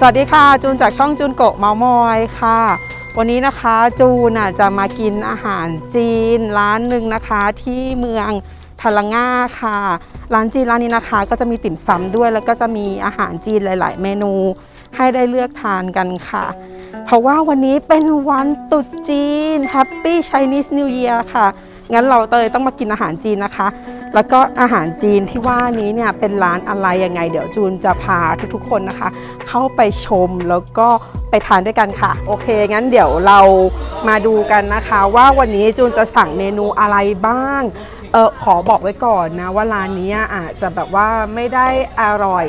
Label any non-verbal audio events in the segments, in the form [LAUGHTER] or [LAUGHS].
สวัสดีค่ะ จูนจากช่องจูนโกะเมามอยค่ะ วันนี้นะคะจูนจะมากินอาหารจีนร้านหนึ่งนะคะ ที่เมืองทาลังง่าค่ะ ร้านจีนร้านนี้นะคะ ก็จะมีติ่มซำด้วยแล้วก็จะมีอาหารจีนหลาย ๆ เมนูให้ได้เลือกทานกันค่ะ เพราะว่าวันนี้เป็นวันตรุษจีน Happy Chinese New Year ค่ะ งั้นเราเลยต้องมากินอาหารจีนนะคะ แล้วก็อาหารจีนที่ว่านี้เนี่ยเป็นร้านอะไรยังไง เดี๋ยวจูนจะพาทุกๆคนนะคะ เข้าไปชมแล้วก็ไปทานด้วยกันค่ะ โอเค งั้นเดี๋ยวเรามาดูกันนะคะ ว่าวันนี้จูนจะสั่งเมนูอะไรบ้างเออขอบอกไว้ก่อนนะว่าร้านนี้อาจจะแบบว่าไม่ได้อร่อย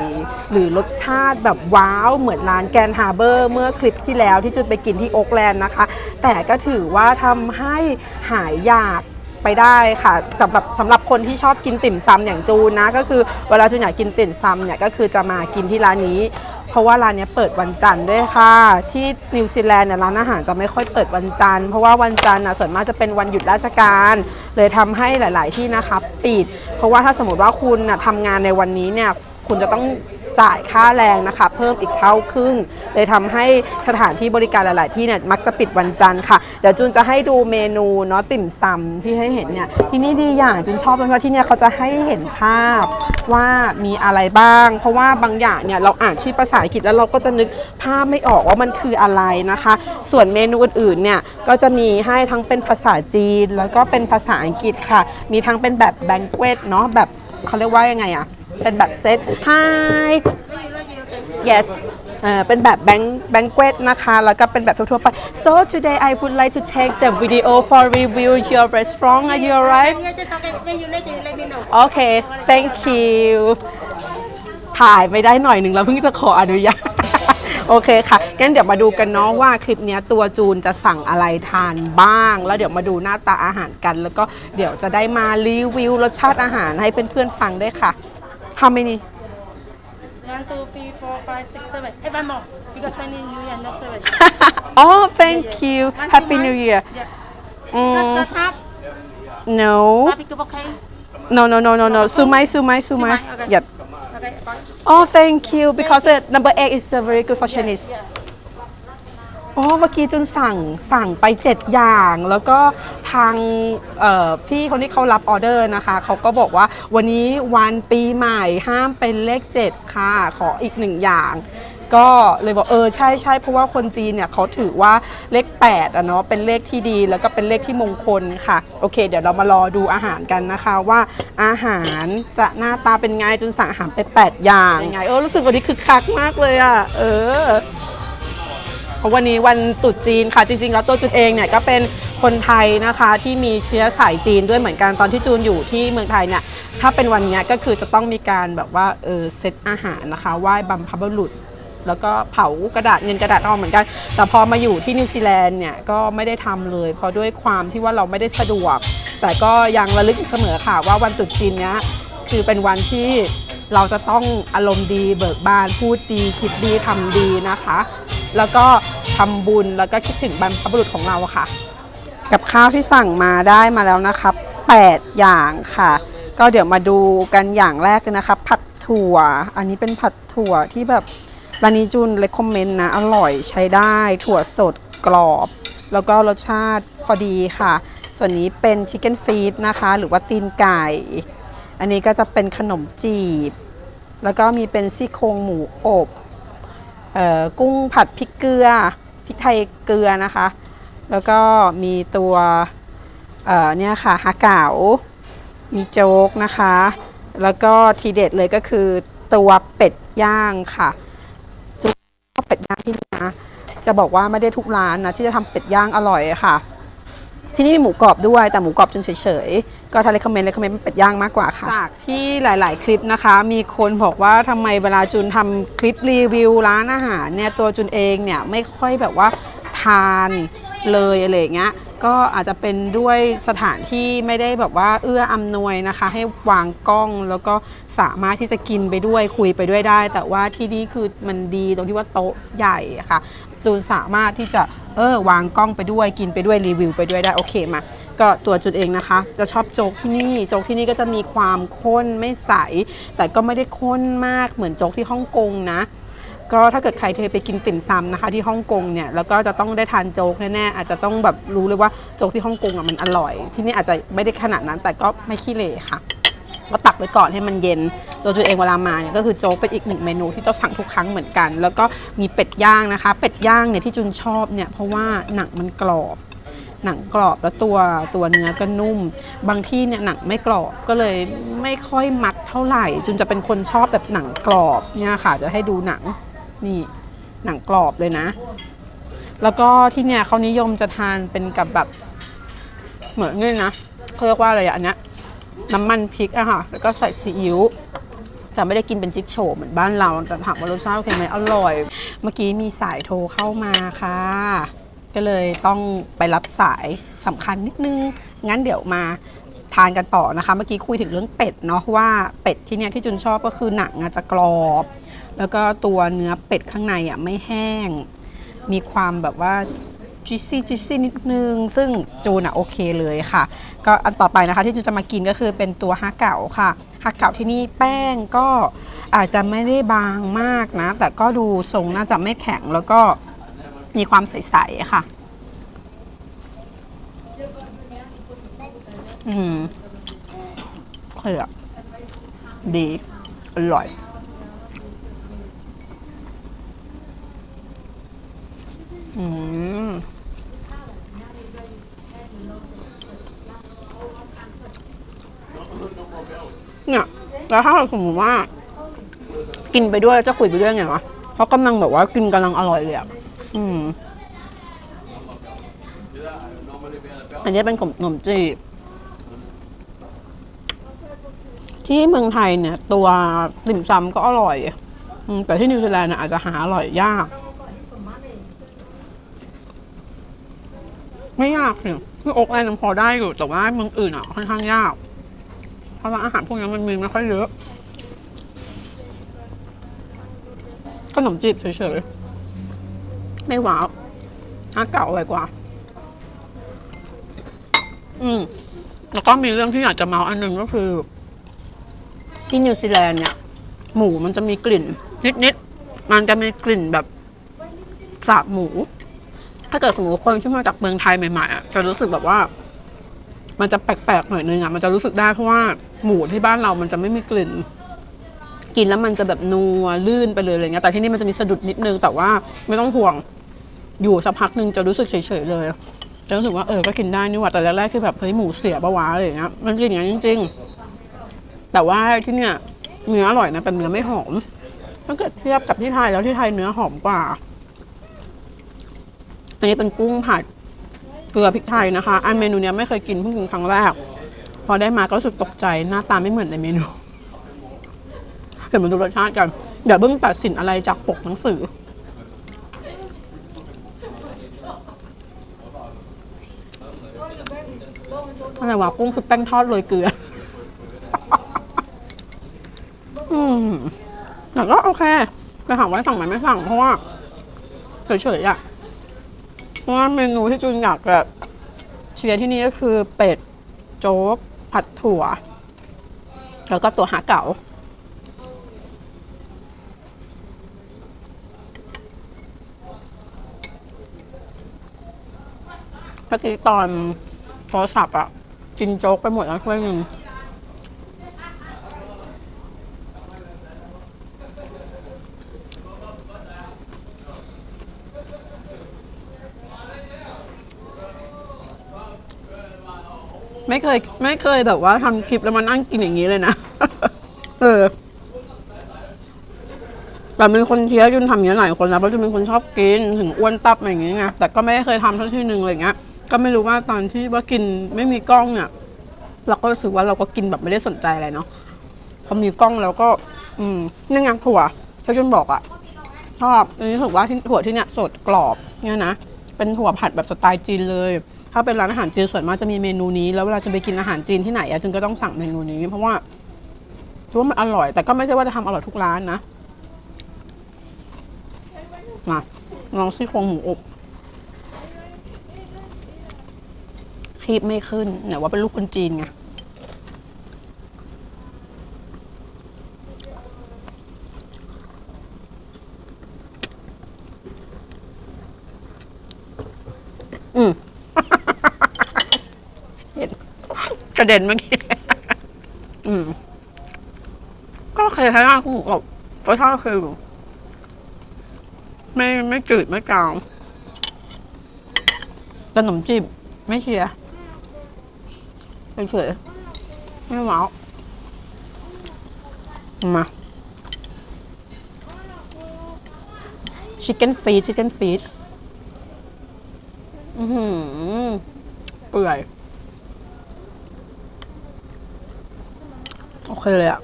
หรือรสชาติแบบว้าวเหมือนร้านแกนฮาร์เบอร์เมื่อคลิปที่แล้วที่จุนไปกินที่โอ๊กแลนด์นะคะ แต่ก็ถือว่าทำให้หายอยาก ไปได้ค่ะสำหรับสำหรับคนที่ชอบกินติ่มซำอย่างจูนนะ ก็คือเวลาจูนอยากกินติ่มซำเนี่ยก็คือจะมากินที่ร้านนี้ เพราะว่าร้านนี้เปิดวันจันทร์ด้วยค่ะ ที่นิวซีแลนด์เนี่ยร้านอาหารจะไม่ค่อยเปิดวันจันทร์เพราะว่าวันจันทร์น่ะส่วนมากจะเป็นวันหยุดราชการ เลยทำให้หลาย ๆ ที่นะคะปิด เพราะว่าถ้าสมมติว่าคุณน่ะทำงานในวันนี้เนี่ยคุณจะต้อง จ่ายค่าแรงนะคะ เพิ่มอีกเท่าครึ่งเลยทำให้สถานที่บริการหลาย ๆ ที่เนี่ยมักจะปิดวันจันทร์ค่ะ เดี๋ยวจูนจะให้ดูเมนูเนาะติ่มซำที่ให้เห็นเนี่ยที่นี่ดีอย่างจูนชอบตรงที่ว่าที่เนี่ยเขาจะให้เห็นภาพว่ามีอะไรบ้าง เพราะว่าบางอย่างเนี่ยเราอ่านชื่อภาษาอังกฤษแล้วเราก็จะนึกภาพไม่ออกว่ามันคืออะไรนะคะ ส่วนเมนูอื่น ๆ เนี่ยก็จะมีให้ทั้งเป็นภาษาจีนแล้วก็เป็นภาษาอังกฤษค่ะ มีทั้งเป็นแบบแบงเก t เนาะแบบเขาเรียกว่ายังไงอะ เป็นแบบเซต Hi yes เอ่อเป็นแบบแบงค์แบงเก t นะคะ แล้วก็เป็นแบบทั่วๆไป so today I would like to take the video for review your restaurant are you alright okay. Thank you ถ่ายไม่ได้หน่อยหนึ่งแล้วเพิ่งจะขออนุญาตโอเคค่ะ งั้นเดี๋ยวมาดูกันเนาะว่าคลิปนี้ตัวจูนจะสั่งอะไรทานบ้าง แล้วเดี๋ยวมาดูหน้าตาอาหารกัน แล้วก็เดี๋ยวจะได้มารีวิวรสชาติอาหารให้เพื่อนๆฟังด้วยค่ะ How many? One, two, three, four, five, six, seven. Even more. Because Chinese New Year, not seven. [LAUGHS] oh, thank yeah, yeah. you. Once Happy New Year. Yeah. Mm. Does that have no. No, no, no, no, no. Sumai, Sumai, Sumai. Okay. Yep. Okay, fine. oh, thank you. Because uh, number eight is uh, very good for Chinese. Yeah. อ๋อเมื่อกี้จุนสั่งสั่งไป 7 อย่าง แล้วก็ทางที่คนที่เขารับออเดอร์นะคะเขาก็บอกว่าวันนี้วันปีใหม่ห้ามเป็นเลข 7 ค่ะ ขออีกหนึ่งอย่าง ก็เลยบอกเออใช่ใช่เพราะว่าคนจีนเนี่ยเขาถือว่าเลข8อะเนาะเป็นเลขที่ดีแล้วก็เป็นเลขที่มงคลค่ะ โอเค เดี๋ยวเรามารอดูอาหารกันนะคะว่าอาหารจะหน้าตาเป็นไงจนสั่งอาหารไป 8 อย่างยังไงเออรู้สึกวันนี้คึกคักมากเลยอะเออ เพราะวันนี้วันตรุษจีนค่ะ จริง ๆ แล้วตัวจูนเองเนี่ยก็เป็นคนไทยนะคะที่มีเชื้อสายจีนด้วยเหมือนกันตอนที่จูนอยู่ที่เมืองไทยเนี่ยถ้าเป็นวันนี้ก็คือจะต้องมีการแบบว่าเออเซตอาหารนะคะไหว้บัมพบุรุษแล้วก็เผากระดาษเงินกระดาษทองเหมือนกัน แต่พอมาอยู่ที่นิวซีแลนด์เนี่ยก็ไม่ได้ทำเลย เพราะด้วยความที่ว่าเราไม่ได้สะดวก แต่ก็ยังระลึกเสมอค่ะว่าวันตรุษจีนเนี้ยคือเป็นวันที่เราจะต้องอารมณ์ดีเบิกบานพูดดีคิดดีทำดีนะคะ แล้วก็ทำบุญแล้วก็คิดถึงบรรพบุรุษของเราค่ะ กับข้าวที่สั่งมาได้มาแล้วนะครับ 8 อย่างค่ะ ก็เดี๋ยวมาดูกันอย่างแรกเลยนะคะผัดถั่ว อันนี้เป็นผัดถั่วที่แบบร้านนี้จุนเลคคอมเมนต์นะอร่อยใช้ได้ ถั่วสดกรอบ แล้วก็รสชาติพอดีค่ะ ส่วนนี้เป็นชิคเก้นฟีดนะคะ หรือว่าตีนไก่ อันนี้ก็จะเป็นขนมจีบ แล้วก็มีเป็นซี่โครงหมูอบ กุ้งผัดพริกเกลือพริกไทยเกลือนะคะ แล้วก็มีตัวเเนี่ยค่ะฮาเก๋ามีโจ๊กนะคะ แล้วก็ทีเด็ดเลยก็คือตัวเป็ดย่างค่ะจุ๊บเป็ดย่างที่นี่นะจะบอกว่าไม่ได้ทุกร้านนะที่จะทำเป็ดย่างอร่อยค่ะ ที่นี่มีหมูกรอบด้วยแต่หมูกรอบจนเฉยๆ ก็ถ้าเลคคอมเมนต์เลคคอมเมนต์เป็ดย่างมากกว่าค่ะ จากที่หลาย ๆ คลิปนะคะ มีคนบอกว่าทำไมเวลาจุนทำคลิปรีวิวร้านอาหารเนี่ยตัวจุนเองเนี่ยไม่ค่อยแบบว่าทานเลยอะไรอย่างเงี้ยก็อาจจะเป็นด้วยสถานที่ไม่ได้แบบว่าเอื้ออำนวยนะคะ ให้วางกล้องแล้วก็สามารถที่จะกินไปด้วยคุยไปด้วยได้ แต่ว่าที่นี่คือมันดีตรงที่ว่าโต๊ะใหญ่อะค่ะ จูนสามารถที่จะ เออวางกล้องไปด้วยกินไปด้วยรีวิวไปด้วยได้โอเคมาก็ตัวจุดเองนะคะ จะชอบโจ๊กที่นี่โจ๊กที่นี่ก็จะมีความข้นไม่ใส แต่ก็ไม่ได้ข้นมากเหมือนโจ๊กที่ฮ่องกงนะก็ถ้าเกิดใครเคยไปกินติ่มซำนะคะ ที่ฮ่องกงเนี่ยแล้วก็จะต้องได้ทานโจ๊กแน่ๆอาจจะต้องแบบรู้เลยว่าโจ๊กที่ฮ่องกงอะมันอร่อย ที่นี่อาจจะไม่ได้ขนาดนั้นแต่ก็ไม่ขี้เหร่ค่ะ ก็ตักไว้ก่อนให้มันเย็น ตัวจุนเองเวลามาเนี่ยก็คือโจ๊กเป็นอีกหนึ่งเมนูที่ต้องสั่งทุกครั้งเหมือนกัน แล้วก็มีเป็ดย่างนะคะ เป็ดย่างเนี่ยที่จุนชอบเนี่ยเพราะว่าหนังมันกรอบ หนังกรอบแล้วตัวตัวเนื้อก็นุ่ม บางที่เนี่ยหนังไม่กรอบก็เลยไม่ค่อยมักเท่าไหร่ จุนจะเป็นคนชอบแบบหนังกรอบเนี่ยค่ะ จะให้ดูหนังนี่หนังกรอบเลยนะ แล้วก็ที่เนี่ยเขานิยมจะทานเป็นกับแบบเหมือนนี่นะเขาเรียกว่าอะไรอะอันเนี้ย น้ำมันพริกอะค่ะ แล้วก็ใส่ซีอิ๊วจะไม่ได้กินเป็นจิ๊กโฉมเหมือนบ้านเราแต่ถามว่ารสชาติโอเคไหมอร่อย เมื่อกี้มีสายโทรเข้ามาค่ะ ก็เลยต้องไปรับสายสำคัญนิดนึง งั้นเดี๋ยวมาทานกันต่อนะคะ เมื่อกี้คุยถึงเรื่องเป็ดเนาะว่าเป็ดที่เนี่ยที่จุนชอบก็คือหนังอะจะกรอบ แล้วก็ตัวเนื้อเป็ดข้างในอะไม่แห้ง มีความแบบว่า จิซี่จิซี่นิดนึง ซึ่งจูนอะโอเคเลยค่ะ ก็อันต่อไปนะคะที่จูนจะมากินก็คือเป็นตัวฮาเก๋าค่ะฮาเก๋าที่นี่แป้งก็อาจจะไม่ได้บางมากนะ แต่ก็ดูทรงน่าจะไม่แข็งแล้วก็มีความใสๆค่ะ อืมเคยอะดีอร่อยอืม เนี่ย แล้วถ้าเราสมมติว่า กินไปด้วยแล้วจะคุยไปด้วยไงวะเพราะกำลังแบบว่ากินกำลังอร่อยเลยอะอืม อันนี้เป็นขนมจีบ ที่เมืองไทยเนี่ย ตัวติ่มซำก็อร่อยแต่ที่นิวซีแลนด์อาจจะหาอร่อยยาก ไม่ยากสิที่อกแลนด์ยังพอได้อยู่แต่ว่าเมืองอื่นอะค่อนข้างยาก เพราะว่าอาหารพวกนี้มันมีไม่ค่อยเยอะ ขนมจีบเฉยๆ ไม่ว้าวอาเก่าอะไรกว่า อืม แล้วก็มีเรื่องที่อยากจะเมาอันหนึ่งก็คือ ที่นิวซีแลนด์เนี่ย หมูมันจะมีกลิ่น นิดๆ มันจะมีกลิ่นแบบสาบหมู ถ้าเกิดสมมติคนที่มาจากเมืองไทยใหม่ๆอะจะรู้สึกแบบว่า มันจะแปลกๆหน่อยนึงอะมันจะรู้สึกได้เพราะว่าหมูที่บ้านเรามันจะไม่มีกลิ่น กินแล้วมันจะแบบนัวลื่นไปเลยอะไรเงี้ยแต่ที่นี่มันจะมีสะดุดนิดนึงแต่ว่าไม่ต้องห่วง อยู่สักพักหนึ่งจะรู้สึกเฉยๆเลยจะรู้สึกว่าเออก็กินได้นี่หว่าแต่แรกๆคือแบบเฮ้ยหมูเสียปะวะอะไรอย่างเงี้ยมันเป็นอย่างนั้จริง ๆ แต่ว่าที่เนี่ยเนื้ออร่อยนะแต่เนื้อไม่หอมถ้าเกิดเทียบกับที่ไทยแล้วที่ไทยเนื้อหอมกว่าอันนี้เป็นกุ้งผัด เกลือพริกไทยนะคะ อันเมนูเนี้ยไม่เคยกินเพิ่งกินครั้งแรก พอได้มาก็รู้สึกตกใจหน้าตาไม่เหมือนในเมนูเดี๋ยวมาดูรสชาติกันเดี๋ยวเพิ่งตัดสินอะไรจากปกหนังสือ อะไรวะกุ้งคือแป้งทอดโรยเกลือ อืมแต่ก็โอเคแต่ถามว่าสั่งไหมไม่สั่งเพราะว่าเฉยๆอะ ราะว่าเมนูที่จูนอยากแบบเชียร์ที่นี่ก็คือเป็ดโจ๊กผัดถั่ว แล้วก็ตัวหาเก๋าเมื่อกี้ตอนโทรศัพท์อะกินโจ๊กไปหมดแล้วถ้วยหนึ่ง ไม่เคยไม่เคยแบบว่าทำคลิปแล้วมานั่งกินอย่างนี้เลยนะ เออ แต่มีคนเชียร์จุนทำอย่างนี้หลายคนแล้วเพราะจุนเป็นคนชอบกินถึงอ้วนตับอย่างนี้ไงแต่ก็ไม่เคยทำเท่าที่หนึ่งอะไรเงี้ย ก็ไม่รู้ว่าตอนที่ว่ากินไม่มีกล้องเนี่ยเราก็รู้สึกว่าเราก็กินแบบไม่ได้สนใจอะไรเนาะพอมีกล้องแล้วก็ อืมนี่ไงถั่วที่จุนบอกอะชอบอันนี้ถือว่าที่ถั่วที่เนี่ยสดกรอบเนี่ยนะ เป็นถั่วผัดแบบสไตล์จีนเลย ถ้าเป็นร้านอาหารจีนส่วนมากจะมีเมนูนี้ แล้วเวลาจะไปกินอาหารจีนที่ไหนอะจึงก็ต้องสั่งเมนูนี้ เพราะว่าถือว่ามันอร่อย แต่ก็ไม่ใช่ว่าจะทำอร่อยทุกร้านนะมาลองซี่โครงหมูอบคีบไม่ขึ้นไหนว่าเป็นลูกคนจีนไง อืมเห็นกระเด็นเมื่อกี้ อืม ก็เคยใช้ได้คุณแบบรสชาติโอเคอไม่ไม่จืดไม่กลางขนมจีบไม่เชียร์เฉยๆไม่ว้ามาชิคเก้นฟีดชิคเก้นฟีด อือหือเปื่อย โอเคเลยอะ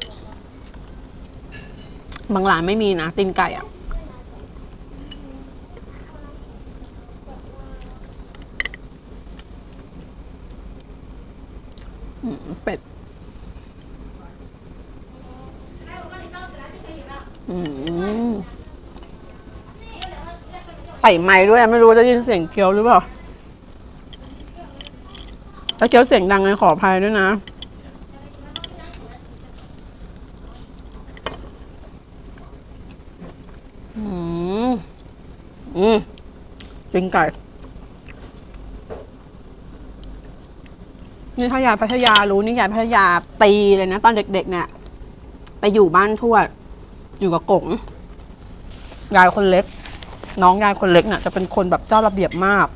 บางร้านไม่มีนะตีนไก่อะอืมเป็ดอืมใส่ไม้ด้วย ไม่รู้จะยินเสียงเคี้ยวหรือเปล่า ถ้าเคี้ยวเสียงดังเลยขออภัยด้วยนะอืมอืมจริงไก่ นี่ถ้ายายพัทยารู้นี่ยายพัทยาตีเลยนะ ตอนเด็ก ๆ เนี่ย ไปอยู่บ้านทวด อยู่กับกงยายคนเล็ก น้องยายคนเล็กน่ะจะเป็นคนแบบเจ้าระเบียบมาก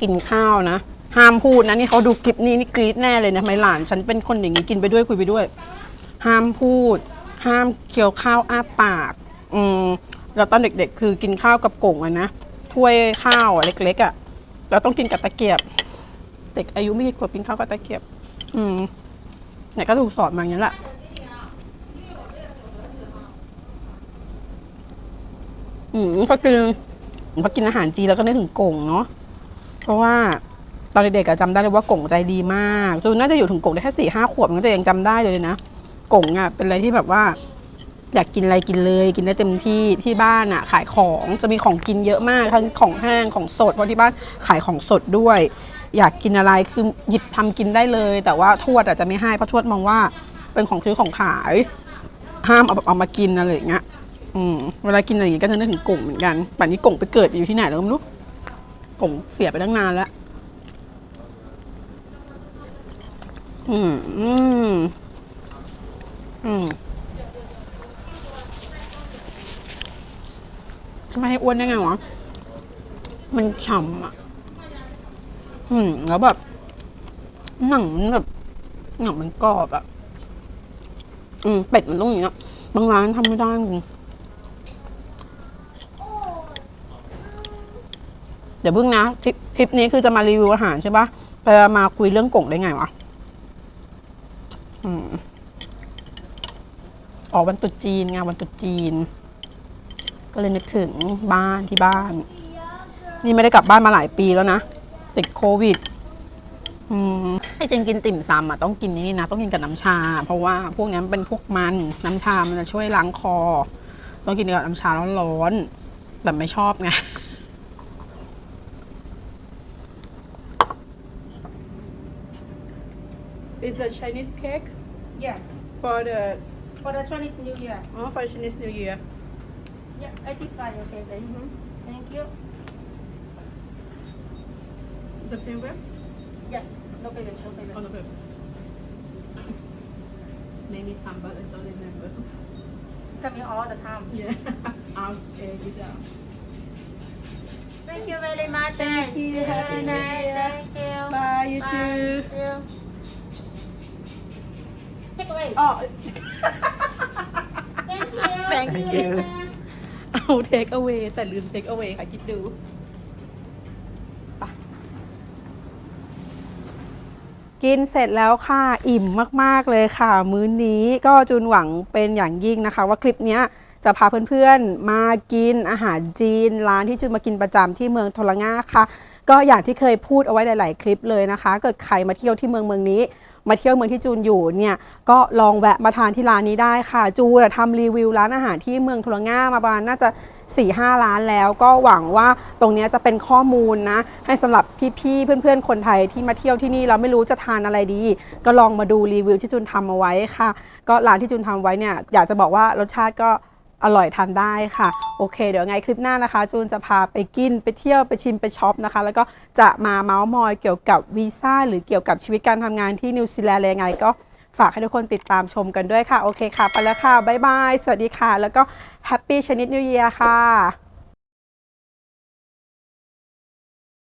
กินข้าวนะ ห้ามพูดนะนี่เขาดูคลิปนี้นี่กรี๊ดแน่เลยนะไม่หลาน ฉันเป็นคนอย่างนี้กินไปด้วยคุยไปด้วย ห้ามพูด ห้ามเคี้ยวข้าวอ้าปาก อืมแล้วตอนเด็กๆ คือกินข้าวกับกงอะนะถ้วยข้าวเล็กๆอะเราต้องกินกับตะเกียบ เด็กอายุไม่กี่ขวบกินข้าวกับตะเกียบ อืมเนี่ยก็ถูกสอนมาอย่างนี้แหละอืมพอกินพอกินอาหารจีนแล้วก็นึกถึงกงเนาะเพราะว่า ตอนเด็กๆอะจำได้เลยว่ากงใจดีมากจูนน่าจะอยู่ถึงกงได้แค่สี่ห้าขวบมันก็จะยังจำได้เลยนะกงอะเป็นอะไรที่แบบว่าอยากกินอะไรกินเลยกินได้เต็มที่ที่บ้านอะ ขายของจะมีของกินเยอะมากทั้งของแห้งของสดเพราะที่บ้านขายของสดด้วย อยากกินอะไรคือหยิบทำกินได้เลย แต่ว่าทวดอาจจะไม่ให้เพราะทวดมองว่า เป็นของซื้อของขาย ห้ามเอาเอามากินอะไรอย่างเงี้ยอืมเวลากินอะไรอย่างงี้ก็จะนึกถึงกงเหมือนกันป่านนี้กงไปเกิดอยู่ที่ไหนแล้วไม่รู้กงเสียไปตั้งนานแล้ว อืมอืมอืมจะไม่ให้อ้วนได้ไงวะ มันฉ่ำอะ อืม แล้วแบบ หนังมันแบบหนังมันกรอบอะ อืม เป็ดมันต้องอย่างเงี้ยบางร้านทำไม่ได้จริงเดี๋ยวเพิ่งนะทริปทริปนี้คือจะมารีวิวอาหารใช่ปะไปมาคุยเรื่องกงได้ไงวะ อืม ออกวันตรุษจีนไงวันตรุษจีน ก็เลยนึกถึงบ้านที่บ้าน นี่ไม่ได้กลับบ้านมาหลายปีแล้วนะติดโควิดอืมให้จริงกินติ่มซำอะต้องกินนี่นะต้องกินกับน้ำชา เพราะว่าพวกนี้มันเป็นพวกมันน้ำชามันจะช่วยล้างคอ ต้องกินกับน้ำชาร้อนๆแต่ไม่ชอบไง Is a Chinese cake Yeah. for the For the Chinese New Year. oh for Chinese New Year Yeah, 85, okay, baby. Mm-hmm. Thank you. the favorite Yeah, no payment, no payment. on oh, the paper many time but I don't remember Coming all the time. yeah [LAUGHS] I'll pay it Thank you very much. Thank you. Very nice. Thank you. Bye, you Bye. too. Thank you. Take away. oh [LAUGHS] Thank you. เอา take away แต่ลืม take away ค่ะ คิดดูกินเสร็จแล้วค่ะ อิ่มมาก ๆ เลยค่ะ มื้อนี้ก็จูนหวังเป็นอย่างยิ่งนะคะ ว่าคลิปนี้จะพาเพื่อนๆมากินอาหารจีน ร้านที่จูนมากินประจำที่เมืองโทรง่าค่ะ ก็อย่างที่เคยพูดเอาไว้หลาย ๆ คลิปเลยนะคะ เกิดใครมาเที่ยวที่เมืองเมืองนี้ มาเที่ยวเมืองที่จูนอยู่เนี่ยก็ลองแวะมาทานที่ร้านนี้ได้ค่ะ จูนอะทำรีวิวร้านอาหารที่เมืองโทรง่ามาประมาณน่าจะ4ี่ห้าร้านแล้วก็หวังว่าตรงนี้จะเป็นข้อมูลนะ ให้สำหรับพี่ๆ เพื่อนๆ คนไทยที่มาเที่ยวที่นี่เราไม่รู้จะทานอะไรดี ก็ลองมาดูรีวิวที่จูนทำเอาไว้ค่ะ ก็ร้านที่จูนทำไว้เนี่ยอยากจะบอกว่ารสชาติก็ อร่อยทานได้ค่ะ โอเค เดี๋ยวไงคลิปหน้านะคะ จูนจะพาไปกินไปเที่ยวไปชิมไปช็อปนะคะ แล้วก็จะมาเมาส์มอยเกี่ยวกับวีซ่าหรือเกี่ยวกับชีวิตการทำงานที่นิวซีแลนด์ไรยังไงก็ฝากให้ทุกคนติดตามชมกันด้วยค่ะ โอเคค่ะ ไปแล้วค่ะ บ๊ายบาย สวัสดีค่ะ แล้วก็แฮปปี้ชนิดนิวเยียค่ะ